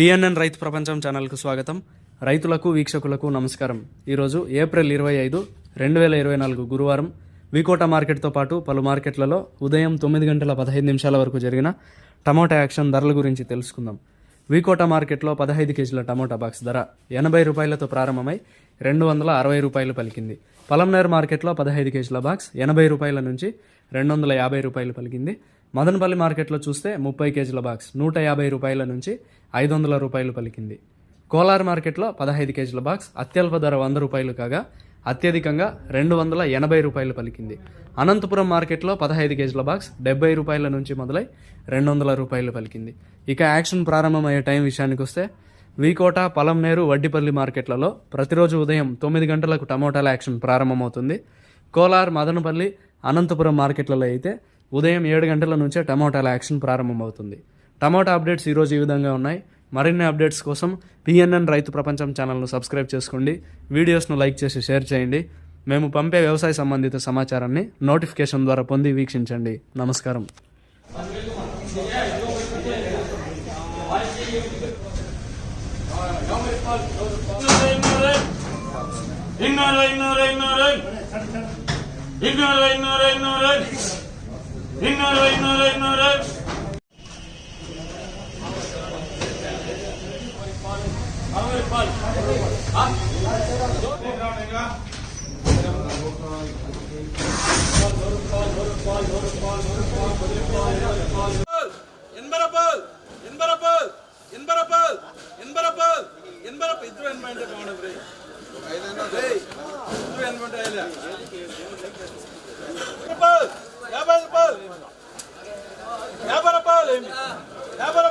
PNN రైతు ప్రపంచం ఛానల్కు స్వాగతం. రైతులకు వీక్షకులకు నమస్కారం. ఈరోజు ఏప్రిల్ ఇరవై ఐదు రెండు వేల ఇరవై నాలుగు గురువారం. వికోట మార్కెట్తో పాటు పలు మార్కెట్లలో ఉదయం తొమ్మిది గంటల పదహైదు నిమిషాల వరకు జరిగిన టమోటా యాక్షన్ ధరల గురించి తెలుసుకుందాం. వికోట మార్కెట్లో పదహైదు కేజీల టమోటా బాక్స్ ధర ఎనభై రూపాయలతో ప్రారంభమై రెండు వందల అరవై రూపాయలు పలికింది. పలంనేర్ మార్కెట్లో పదహైదు కేజీల బాక్స్ ఎనభై రూపాయల నుంచి రెండు వందల యాభై రూపాయలు పలికింది. మదనపల్లి మార్కెట్లో చూస్తే ముప్పై కేజీల బాక్స్ నూట యాభై రూపాయల నుంచి ఐదు వందల రూపాయలు పలికింది. కోలార్ మార్కెట్లో పదహైదు కేజీల బాక్స్ అత్యల్ప ధర వంద రూపాయలు కాగా అత్యధికంగా రెండు వందల ఎనభై రూపాయలు పలికింది. అనంతపురం మార్కెట్లో పదహైదు కేజీల బాక్స్ డెబ్బై రూపాయల నుంచి మొదలై రెండు వందల రూపాయలు పలికింది. ఇక యాక్షన్ ప్రారంభమయ్యే టైం విషయానికి వస్తే వీకోట పలంనేరు వడ్డిపల్లి మార్కెట్లలో ప్రతిరోజు ఉదయం తొమ్మిది గంటలకు టమోటాల యాక్షన్ ప్రారంభమవుతుంది. కోలార్ మదనపల్లి అనంతపురం మార్కెట్లలో అయితే ఉదయం ఏడు గంటల నుంచే టమోటాల యాక్షన్ ప్రారంభమవుతుంది. టమోటా అప్డేట్స్ ఈరోజు ఈ విధంగా ఉన్నాయి. మరిన్ని అప్డేట్స్ కోసం పిఎన్ఎన్ రైతు ప్రపంచం ఛానల్ను సబ్స్క్రైబ్ చేసుకోండి. వీడియోస్ను లైక్ చేసి షేర్ చేయండి. మేము పంపే వ్యవసాయ సంబంధిత సమాచారాన్ని నోటిఫికేషన్ ద్వారా పొంది వీక్షించండి. నమస్కారం. ఇన్నోరే ఇన్నోరే ఇన్నోరే? ఇన్నోరే ఇన్నోరే ఇన్నోరే? என்பரப்பல் என்பரப்பல் என்பரப்பல் என்பரப்பல் என்பரப்ப ಇದ್ರು ಏನ್ ಮೈಂಡ್ ಮಾಡ್ರಿ ಇದ್ರು ಏನ್ ಮೈಂಡ್ ಇಲ್ಲ ಯಾಬರಪ್ಪಲ್ ಯಾಬರಪ್ಪಲ್ ಯಾಬರಪ್ಪಲ್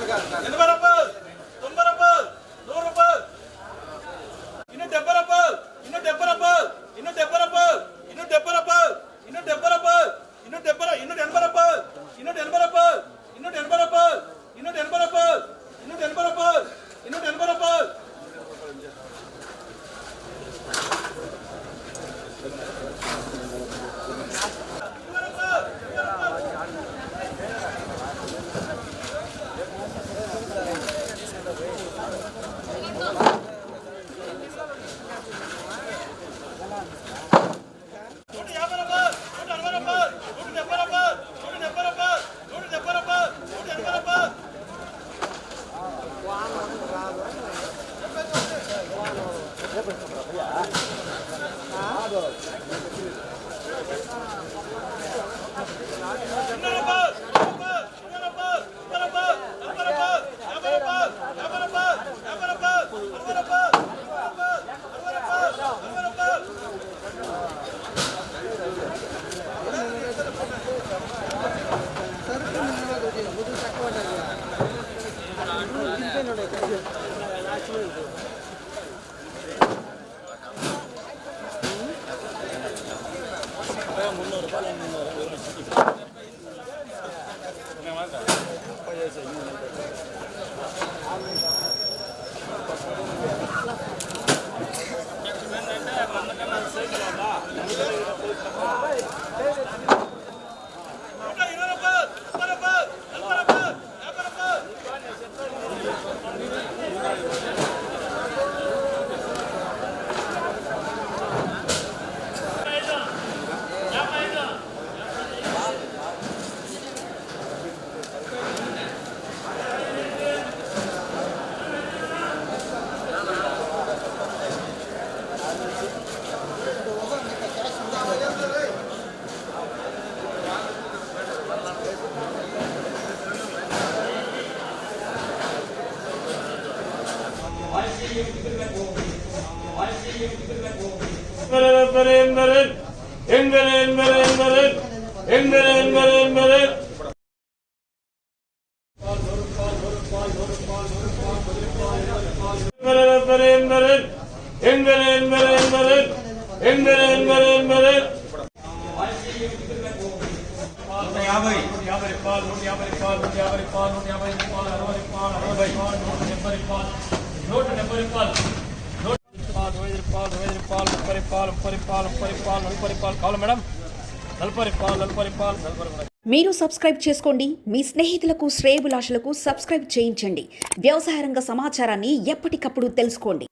Obrigado, cara. 了 முந்நூறுபா இல்லை முந்நூறு Embere, embere, embere, embere, embere, embere, embere, embere. Embere, embere, embere, embere, embere, embere, embere, embere, embere. నూట యాభై నూట యాభై రూపాయలు నూట యాభై రూపాయలు నూట యాభై రూపాయలు నూట యాభై రూపాయలు అరవై రూపాయలు అరవై రూపాయలు నూట డెబ్బై రూపాయలు నూట డెబ్బై రూపాయలు నూట రూపాయలు ఇరవై రూపాయలు ఇరవై రూపాయలు ముప్పై రూపాయలు ముప్పై రూపాయలు ముప్పై రూపాయలు నలభై రూపాయలు కావాలి మేడం నలభై రూపాయలు నలభై రూపాయలు నలభై రూపాయలు మీరు సబ్స్క్రైబ్ చేసుకోండి మీ స్నేహితులకు శ్రేయభిలాషులకు సబ్స్క్రైబ్ చేయించండి వ్యవసాయ రంగ సమాచారాన్ని ఎప్పటికప్పుడు తెలుసుకోండి